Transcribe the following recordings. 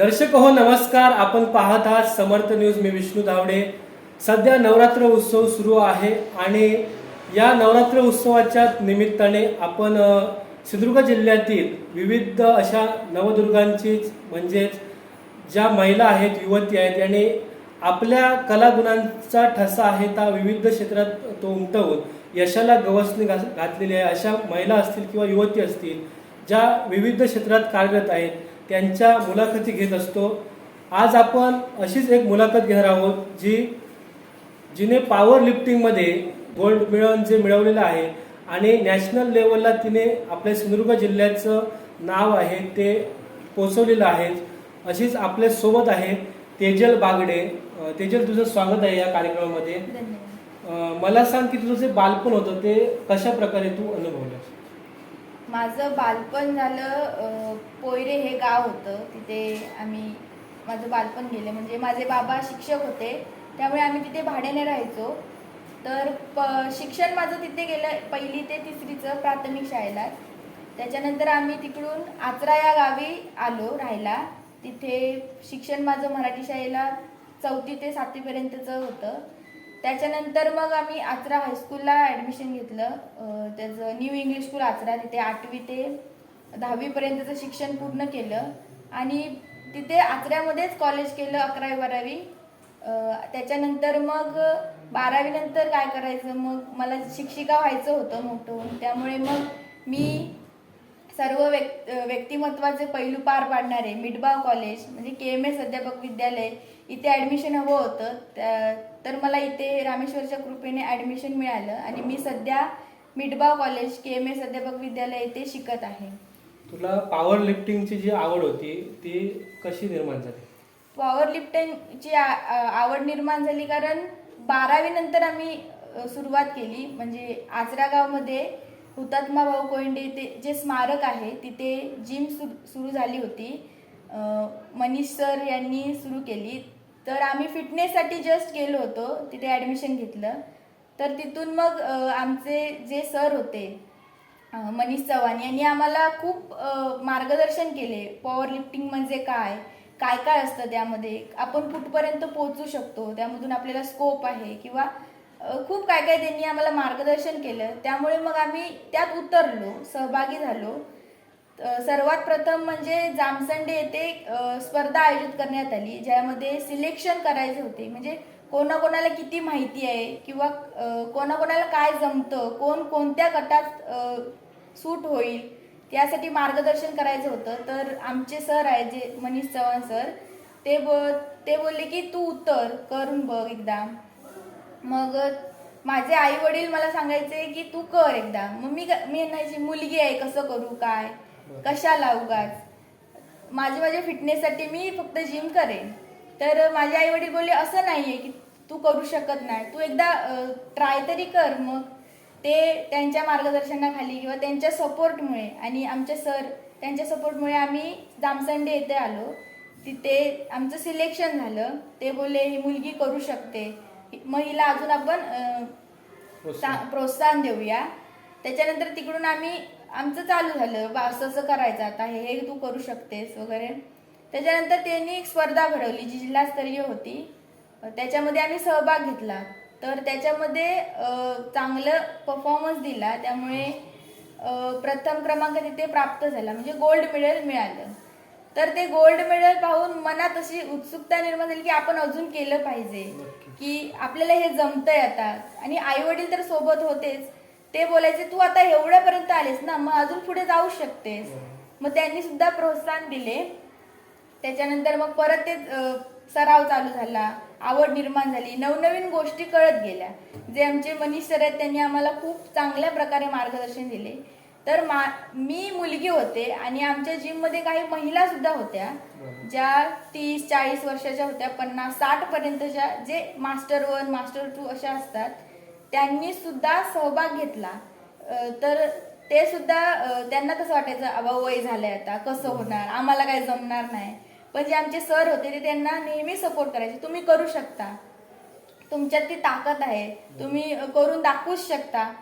दर्शक हो नमस्कार. आपण पाहत आहात समर्थ न्यूज. मी विष्णू धावडे. सध्या नवरात्र उत्सव सुरू आहे आणि या नवरात्र उत्सवाच्या निमित्ताने आपण सिंधुदुर्ग जिल्ह्यातील विविध अशा नवदुर्गांची म्हणजेच ज्या महिला आहेत युवती आहेत यांनी आपल्या कलागुणांचा ठसा आहे त्या विविध क्षेत्रात तो उमटवून यशाला गवसणी घातलेली आहे. अशा महिला असतील किंवा युवती असतील ज्या विविध क्षेत्रात कार्यरत आहेत त्यांच्या मुलाखती घेत असतो. आज आपण अशीच एक मुलाखत घेणार आहोत जी जिने पॉवर लिफ्टिंगमध्ये गोल्ड मिळवून जे मिळवलेलं आहे आणि नॅशनल लेवलला तिने आपल्या सिंधुदुर्ग जिल्ह्याचं नाव आहे ते पोचवलेलं आहे. अशीच आपल्यासोबत आहे तेजल बागडे. तेजल तुझं स्वागत आहे या कार्यक्रमामध्ये. मला सांग की तुझं जे बालपण होतं ते कशा प्रकारे तू अनुभवलं माझं बालपण झालं पोयरे हे गाव होतं. तिथे आम्ही माझं बालपण गेलं. म्हणजे माझे बाबा शिक्षक होते. त्यामुळे आम्ही तिथे भाड्याने राहायचो. तर प शिक्षण माझं तिथे गेलं. पहिली ते तिसरीचं प्राथमिक शाळेला. त्याच्यानंतर आम्ही तिकडून आचरा या गावी आलो राहायला. तिथे शिक्षण माझं मराठी शाळेला चौथी ते सातवीपर्यंतचं होतं. त्याच्यानंतर मग आम्ही आचरा हायस्कूलला ॲडमिशन घेतलं. त्याचं न्यू इंग्लिश स्कूल आचरा तिथे आठवी ते दहावीपर्यंतचं शिक्षण पूर्ण केलं. आणि तिथे आचऱ्यामध्येच कॉलेज केलं अकरावी बारावी. त्याच्यानंतर मग बारावीनंतर काय करायचं? मग मला शिक्षिका व्हायचं होतं मोठं. त्यामुळे मग मी सर्व व्यक् व्यक्तिमत्वाचे पैलू पार पाडणारे मिडबाव कॉलेज म्हणजे के एम एस अध्यापक विद्यालय इथे ॲडमिशन हवं होतं. त्या- तर मला इथे रामेश्वरच्या कृपेने ॲडमिशन मिळालं आणि मी सध्या मिडबाव कॉलेज के एम एस अध्यापक विद्यालय इथे शिकत आहे. तुला पॉवर लिफ्टिंगची जी आवड होती ती कशी निर्माण झाली? पॉवर लिफ्टिंगची आवड निर्माण झाली कारण बारावी नंतर आम्ही सुरुवात केली. म्हणजे आचरा गावमध्ये हुतात्मा भाऊ कोयंडे ते जे स्मारक आहे तिथे जिम सुरू सुरू झाली होती. मनीष सर यांनी सुरू केली. तर आम्ही फिटनेससाठी जस्ट गेलो होतो तिथे ॲडमिशन घेतलं. तर तिथून मग आमचे जे सर होते मनीष चव्हाण यांनी आम्हाला खूप मार्गदर्शन केले. पॉवर लिफ्टिंग म्हणजे काय? काय काय असतं त्यामध्ये? आपण कुठपर्यंत पोहोचू शकतो? त्यामधून आपल्याला स्कोप आहे किंवा खूप काय काय त्यांनी आम्हाला मार्गदर्शन केलं. त्यामुळे मग आम्ही त्यात उतरलो सहभागी झालो. सर्वात प्रथम म्हणजे जामसंडे येथे स्पर्धा आयोजित करण्यात आली ज्यामध्ये सिलेक्शन करायचे होते. म्हणजे कोणाकोणाला किती माहिती आहे किंवा कोणाकोणाला काय जमतं कोण कोणत्या गटात सूट होईल त्यासाठी मार्गदर्शन करायचं होतं. तर आमचे सर आहे जे मनीष चव्हाण सर ते ब ते बोलले की तू उतर करून बघ एकदा. मग माझे आई वडील मला सांगायचे की तू कर एकदा. मग मी मी म्हणायची मुलगी आहे कसं करू काय? कशाला उगाच? माझे माझ्या फिटनेससाठी मी फक्त जिम करेन. तर माझे आई वडील बोलले असं नाहीये की तू करू शकत नाही. तू एकदा ट्राय तरी कर मग. ते त्यांच्या मार्गदर्शनाखाली किंवा त्यांच्या सपोर्टमुळे आणि आमचे सर त्यांच्या सपोर्टमुळे आम्ही जामसंडे येथे आलो. तिथे आमचं सिलेक्शन झालं. ते बोलले ही मुलगी करू शकते. मग हिला अजून आपण प्रोत्साहन देऊया. त्याच्यानंतर तिकडून आम्ही आमचं चालू झालं. बा असं असं करायचं आता. हे हे तू करू शकतेस वगैरे. त्याच्यानंतर त्यांनी एक स्पर्धा भरवली जी जिल्हास्तरीय होती. त्याच्यामध्ये आम्ही सहभाग घेतला. तर त्याच्यामध्ये चांगलं परफॉर्मन्स दिला. त्यामुळे प्रथम क्रमांक तिथे प्राप्त झाला. म्हणजे गोल्ड मेडल मिळालं. तर ते गोल्ड मेडल पाहून मनात अशी उत्सुकता निर्माण झाली की आपण अजून केलं पाहिजे. की आपल्याला हे जमतंय आता. आणि आई वडील तर सोबत होतेच. ते बोलायचे तू आता एवढ्यापर्यंत आलेस ना मग अजून पुढे जाऊ शकतेस. मग त्यांनी सुद्धा प्रोत्साहन दिले. त्याच्यानंतर मग परत ते सराव चालू झाला आवड निर्माण झाली नवनवीन गोष्टी कळत गेल्या. जे आमचे मनीष सर आहेत त्यांनी आम्हाला खूप चांगल्या प्रकारे मार्गदर्शन दिले. तर मा मी मुलगी होते आणि आमच्या जिममध्ये काही महिला सुद्धा होत्या ज्या तीस चाळीस वर्षाच्या होत्या पन्नास साठ पर्यंतच्या जे मास्टर वन मास्टर टू अशा असतात. त्यांनी सुद्धा सहभाग घेतला. तर ते सुद्धा त्यांना कसं वाटायचं अबा वय झालंय आता कसं होणार? आम्हाला काय जमणार नाही. पण जे आमचे सर होते ते त्यांना नेहमी सपोर्ट करायचे तुम्ही करू शकता. तुमच्यात ती ताकद आहे. तुम्ही करून दाखवूच शकता.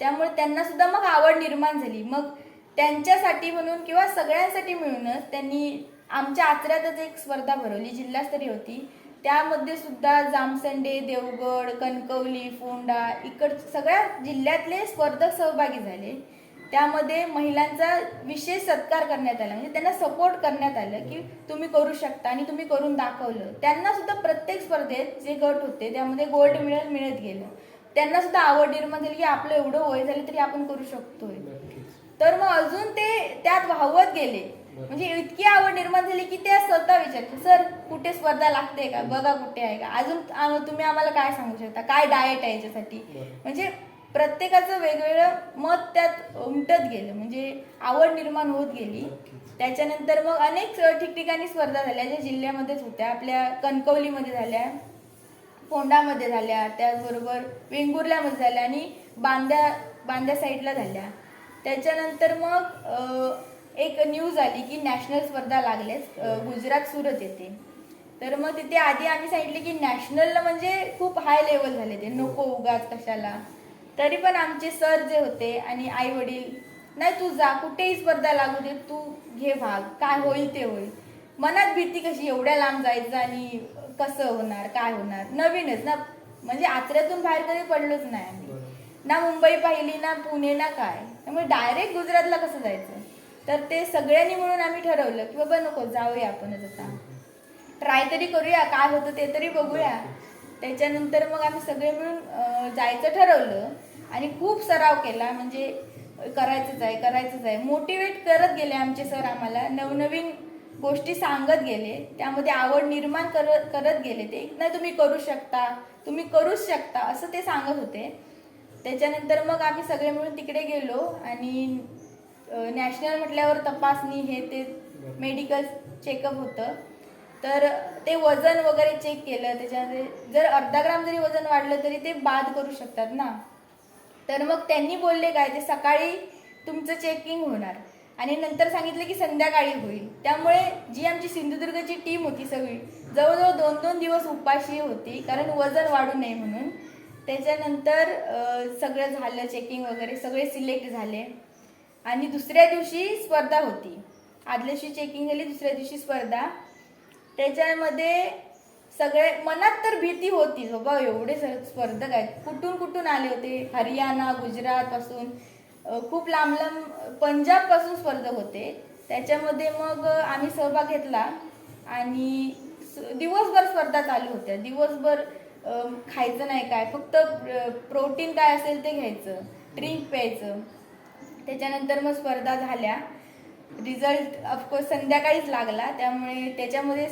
त्यामुळे त्यांना सुद्धा मग आवड निर्माण झाली. मग त्यांच्यासाठी म्हणून किंवा सगळ्यांसाठी मिळूनच त्यांनी आमच्या आचऱ्यातच एक स्पर्धा भरवली जिल्हास्तरीय होती. त्यामध्ये सुद्धा जामसंडे देवगड कणकवली फोंडा इकड सगळ्या जिल्ह्यातले स्पर्धक सहभागी झाले. त्यामध्ये महिलांचा विशेष सत्कार करण्यात आला. म्हणजे त्यांना सपोर्ट करण्यात आलं की तुम्ही करू शकता आणि तुम्ही करून दाखवलं. त्यांना सुद्धा प्रत्येक स्पर्धेत जे गट होते त्यामध्ये गोल्ड मेडल मिळत गेलं. त्यांना सुद्धा आवड निर्माण झाली की आपलं एवढं वय झालं तरी आपण करू शकतोय. तर मग अजून ते त्यात वाहवत गेले. म्हणजे इतकी आवड निर्माण झाली की ते स्वतः विचारते सर कुठे स्पर्धा लागते का? बघा कुठे आहे का? अजून तुम्ही आम्हाला काय सांगू शकता? काय डाएट आहे याच्यासाठी. म्हणजे प्रत्येकाचं वेगवेगळं मत त्यात उमटत गेलं. म्हणजे आवड निर्माण होत गेली. त्याच्यानंतर मग अनेक ठिकठिकाणी स्पर्धा झाल्या ज्या जिल्ह्यामध्येच होत्या. आपल्या कणकवलीमध्ये झाल्या फोंडामध्ये झाल्या त्याचबरोबर वेंगुर्ल्यामध्ये झाल्या आणि बांद्या बांद्या साईडला झाल्या. त्याच्यानंतर मग एक न्यूज आली की नॅशनल स्पर्धा लागल्याच अ, गुजरात सुरत येथे तर मग तिथे आधी आम्ही सांगितले की नॅशनलला म्हणजे खूप हाय लेवल झाले ते. नको उगाच कशाला. तरी पण आमचे सर जे होते आणि आई वडील नाही तू जा कुठेही स्पर्धा लागू दे तू घे भाग. काय होईल ते होईल. मनात भीती कशी? एवढ्या लांब जायचं आणि कसं होणार काय होणार? नवीनच ना. म्हणजे आचऱ्यातून बाहेर कधी पडलोच नाही आम्ही. ना मुंबई पाहिली ना पुणे ना काय. त्यामुळे डायरेक्ट गुजरातला कसं जायचं? तर ते सगळ्यांनी म्हणून आम्ही ठरवलं की बाबा नको जाऊया आपणच आता. ट्राय तरी करूया काय होतं ते तरी बघूया. त्याच्यानंतर मग आम्ही सगळे मिळून जायचं ठरवलं आणि खूप सराव केला. म्हणजे करायचंच आहे करायचंच आहे मोटिवेट करत गेले आमचे सर आम्हाला. नवनवीन गोष्टी सांगत गेले. त्यामध्ये आवड निर्माण करत करत गेले ते. नाही तुम्ही करू शकता तुम्ही करूच शकता असं ते सांगत होते. त्याच्यानंतर मग आम्ही सगळे मिळून तिकडे गेलो आणि नॅशनल म्हटल्यावर तपासणी हे ते मेडिकल चेकअप होतं. तर ते वजन वगैरे चेक केलं. त्याच्यामध्ये जर अर्धा ग्राम जरी वजन वाढलं तरी ते बाद करू शकतात ना. तर मग त्यांनी बोलले काय ते सकाळी तुमचं चेकिंग होणार. आणि नंतर सांगितलं की संध्याकाळी होईल. त्यामुळे जी आमची सिंधुदुर्गची टीम होती सगळी जवळजवळ दोन दोन दिवस उपाशी होती कारण वजन वाढू नये म्हणून. त्याच्यानंतर सगळं झालं चेकिंग वगैरे सगळे सिलेक्ट झाले. आणि दुसऱ्या दिवशी स्पर्धा होती. आदल्या दिवशी चेकिंग झाली दुसऱ्या दिवशी स्पर्धा. त्याच्यामध्ये सगळे मनात तर भीती होती. हो बाबा एवढे सर स्पर्धक आहेत कुठून कुठून आले होते? हरियाणा गुजरातपासून खूप लांब लांब पंजाबपासून स्पर्धक होते. त्याच्यामध्ये मग आम्ही सहभाग घेतला. आणि दिवसभर स्पर्धा चालू होत्या. दिवसभर खायचं नाही काय फक्त प्रोटीन काय असेल ते घ्यायचं. ड्रिंक प्यायचं. त्याच्यानंतर मग स्पर्धा झाल्या. रिझल्ट ऑफकोर्स संध्याकाळीच लागला. त्यामुळे त्याच्यामध्ये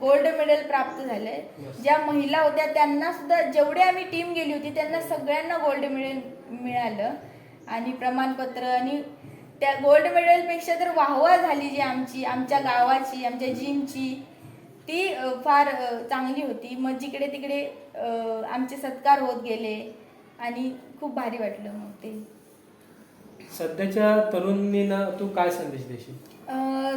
गोल्ड मेडल प्राप्त झाले. ज्या महिला होत्या त्यांना सुद्धा जेवढे आम्ही टीम गेली होती त्यांना सगळ्यांना गोल्ड मेडल मिळालं. आणि प्रमाणपत्र आणि त्या गोल्ड मेडलपेक्षा तर वाहवा झाली जी आमची आमच्या गावाची आमच्या जिमची. ती फार चांगली होती. मग जिकडे तिकडे आमचे सत्कार होत गेले. आणि खूप भारी वाटलं मग ते. सध्याच्या तरुणींना तू काय संदेश देशील?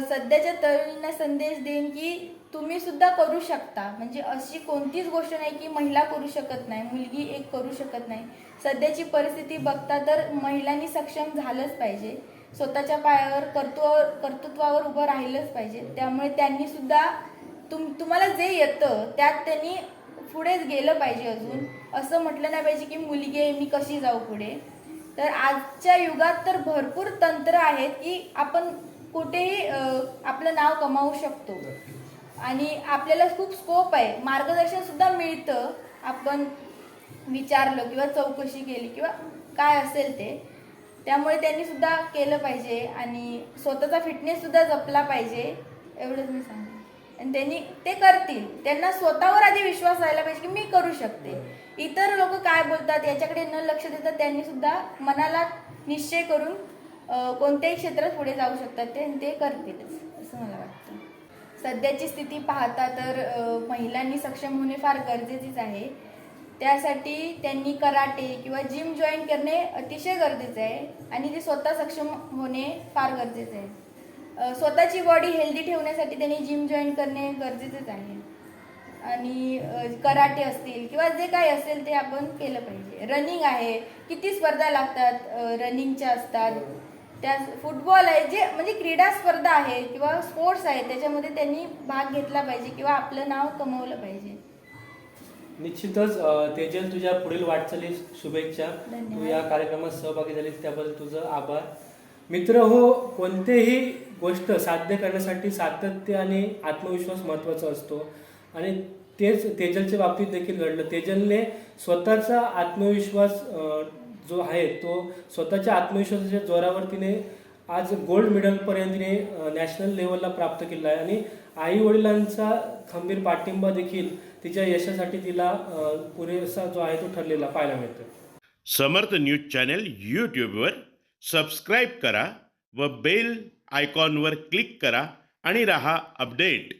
सध्याच्या तरुणींना संदेश देईन की तुम्ही सुद्धा करू शकता. म्हणजे अशी कोणतीच गोष्ट नाही की महिला करू शकत नाही मुलगी एक करू शकत नाही. सध्याची परिस्थिती बघता तर महिलांनी सक्षम झालंच पाहिजे. स्वतःच्या पायावर कर्तृ कर्तृत्वावर उभं राहिलंच पाहिजे. त्यामुळे त्यांनी सुद्धा तुम तुम्हाला जे येतं त्यात त्यांनी पुढेच गेलं पाहिजे अजून. असं म्हटलं नाही पाहिजे की मुलगी आहे मी कशी जाऊ पुढे? तर आजच्या युगात तर भरपूर तंत्र आहेत की आपण कुठेही आपलं नाव कमावू शकतो. आणि आपल्याला खूप स्कोप आहे. मार्गदर्शन सुद्धा मिळतं. आपण विचारलं किंवा चौकशी केली किंवा काय असेल ते. त्यामुळे त्यांनी सुद्धा केलं पाहिजे आणि स्वतःचा फिटनेस सुद्धा जपला पाहिजे. एवढंच मी सांगते आणि त्यांनी ते करतील. त्यांना स्वतःवर आधी विश्वास व्हायला पाहिजे की मी करू शकते. इतर लोक काय बोलतात याच्याकडे न लक्ष देतात त्यांनी सुद्धा मनाला निश्चय करून कोणत्याही क्षेत्रात पुढे जाऊ शकतात ते ते करतीलच असं मला वाटतं. सध्याची स्थिती पाहता तर महिलांनी सक्षम होणे फार गरजेचेच आहे. त्यासाठी त्यांनी कराटे किंवा जिम जॉईन करणे अतिशय गरजेचं आहे आणि ते स्वतः सक्षम होणे फार गरजेचं आहे. स्वतःची बॉडी हेल्दी ठेवण्यासाठी त्यांनी जिम जॉईन करणे गरजेचेच आहे. आणि कराटे असतील किंवा जे काही असेल ते आपण केलं पाहिजे. रनिंग आहे. किती स्पर्धा लागतात रनिंगच्या असतात. त्या फुटबॉल आहे जे म्हणजे क्रीडा स्पर्धा आहे किंवा स्पोर्ट्स आहे त्याच्यामध्ये त्यांनी भाग घेतला पाहिजे किंवा आपलं नाव कमवलं पाहिजे. निश्चितच तेजल तुझ्या पुढील वाटचालीस शुभेच्छा. तू. या कार्यक्रमात सहभागी झालीस त्याबद्दल तुझं आभार. मित्र हो कोणतेही गोष्ट साध्य करण्यासाठी सातत्य आणि आत्मविश्वास महत्त्वाचा असतो. आणि तेच तेजलच्या बाबतीत देखील घडलं. तेजलने स्वतःचा आत्मविश्वास जो आहे तो स्वतःच्या आत्मविश्वासाच्या जोरावर तिने आज गोल्ड मेडलपर्यंत तिने नॅशनल लेवलला प्राप्त केला आहे. आणि आई वडिलांचा खंबीर पाठिंबा देखील तिच्या यशासाठी तिला पुरेसा जो आहे तो ठरलेला पाहायला मिळतो समर्थ न्यूज चॅनल यूट्यूबवर सबस्क्राईब करा व बेल आयकॉनवर क्लिक करा आणि रहा अपडेट.